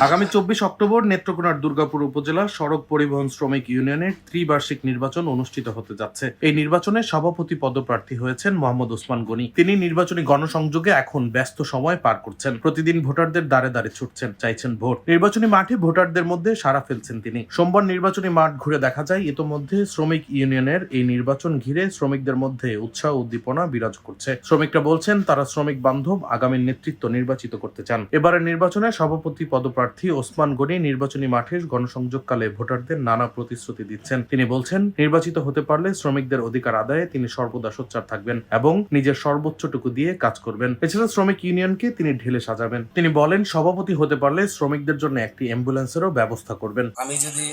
আগামী চব্বিশ অক্টোবর নেত্রকোনার দুর্গাপুর উপজেলা সড়ক পরিবহন শ্রমিক ইউনিয়নের ত্রিবার্ষিক নির্বাচন অনুষ্ঠিত হতে যাচ্ছে। এই নির্বাচনে সভাপতি পদপ্রার্থী হয়েছেন মোহাম্মদ ওসমান গনি। তিনি নির্বাচনী গণসংযোগে এখন ব্যস্ত সময় পার করছেন। প্রতিদিন ভোটারদের দ্বারে দ্বারে ছুটছেন, চাইছেন ভোট। নির্বাচনী মাঠে ভোটারদের মধ্যে সারা ফেলছেন তিনি। সোমবার নির্বাচনী মাঠ ঘুরে দেখা যায়, ইতোমধ্যে শ্রমিক ইউনিয়নের এই নির্বাচন ঘিরে শ্রমিকদের মধ্যে উৎসাহ উদ্দীপনা বিরাজ করছে। শ্রমিকরা বলছেন, তারা শ্রমিক বান্ধব আগামী নেতৃত্ব নির্বাচিত করতে চান। এবারের নির্বাচনে সভাপতি পদপ্রার্থী ওসমান গনি নির্বাচনী মাঠে গণসংযোগকালে ভোটারদের নানা প্রতিশ্রুতি দিচ্ছেন। তিনি বলছেন, নির্বাচিত হতে পারলে শ্রমিকদের অধিকার আদায়ে তিনি সর্বদা সোচ্চার থাকবেন এবং নিজের সর্বোচ্চটুকু দিয়ে কাজ করবেন। এছাড়া শ্রমিক ইউনিয়নকে তিনি ঢেলে সাজাবেন। তিনি বলেন, সভাপতি হতে পারলে শ্রমিকদের জন্য একটি অ্যাম্বুলেন্সেরও ব্যবস্থা করবেন। আমি যদি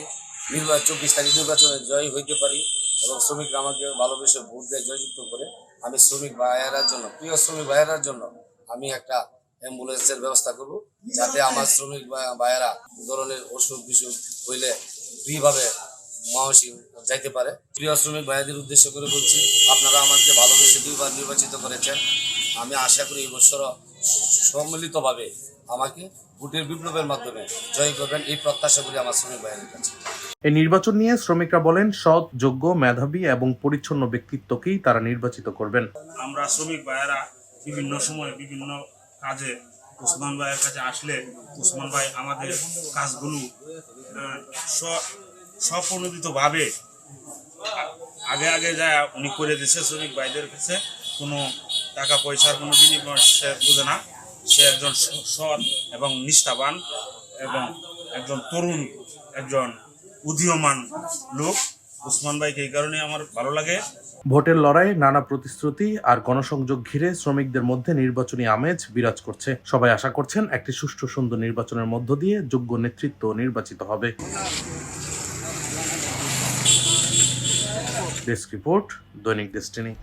চব্বিশ তারিখ নির্বাচনে জয় হইতে পারি এবং শ্রমিকরা আমাকে ভালোবেসে ভোট দিয়ে জয়যুক্ত করে, আমি শ্রমিক ভাইয়েরার জন্য, প্রিয় শ্রমিক ভাইয়েরার জন্য আমি একটা অ্যাম্বুলেন্সের ব্যবস্থা করব যাতে আমার শ্রমিক ভাইয়েরা ধরনের অসুখ বিসুখ হইলে ফ্রিভাবে মহাসী যাইতে পারে। প্রিয় শ্রমিক ভাইয়াদের উদ্দেশ্য করে বলছি আপনারা আমাকে ভালোবেসে দুইবার নির্বাচিত করেছেন। আমি আশা করি এবছর সম্মিলিতভাবে আমাকে ভোটের বিপ্লবের মাধ্যমে জয় করবেন এই প্রত্যাশা করি আমার শ্রমিক ভাইয়ের কাছে। এই নির্বাচন নিয়ে শ্রমিকরা বলেন সৎ যোগ্য মেধাবী এবং পরিচ্ছন্ন ব্যক্তিত্বকেই তারা নির্বাচিত করবেন। আমরা শ্রমিক ভাইয়েরা বিভিন্ন সময় বিভিন্ন কাজে, উসমান ভাইয়ের কাছে আসলে উসমান ভাই আমাদের কাজগুলো স্বপ্রণোদিতভাবে আগে আগে যায় উনি করে দিচ্ছে শ্রমিক ভাইদের কাছে, কোনো টাকা পয়সার কোনো বিনিময় সে বোঝে না। সে একজন সৎ এবং নিষ্ঠাবান এবং একজন তরুণ, একজন উদীয়মান লোক। উসমান ভাইকে এই কারণে আমার ভালো লাগে। ভোটের লড়াই নানা প্রতিশ্রুতি আর গণসংযোগ ঘিরে শ্রমিকদের মধ্যে নির্বাচনী আমেজ বিরাজ করছে। সবাই আশা করছেন একটি সুষ্ঠু সুন্দর নির্বাচনের মধ্য দিয়ে যোগ্য নেতৃত্ব নির্বাচিত হবে। Desk report, Dainik Destiny.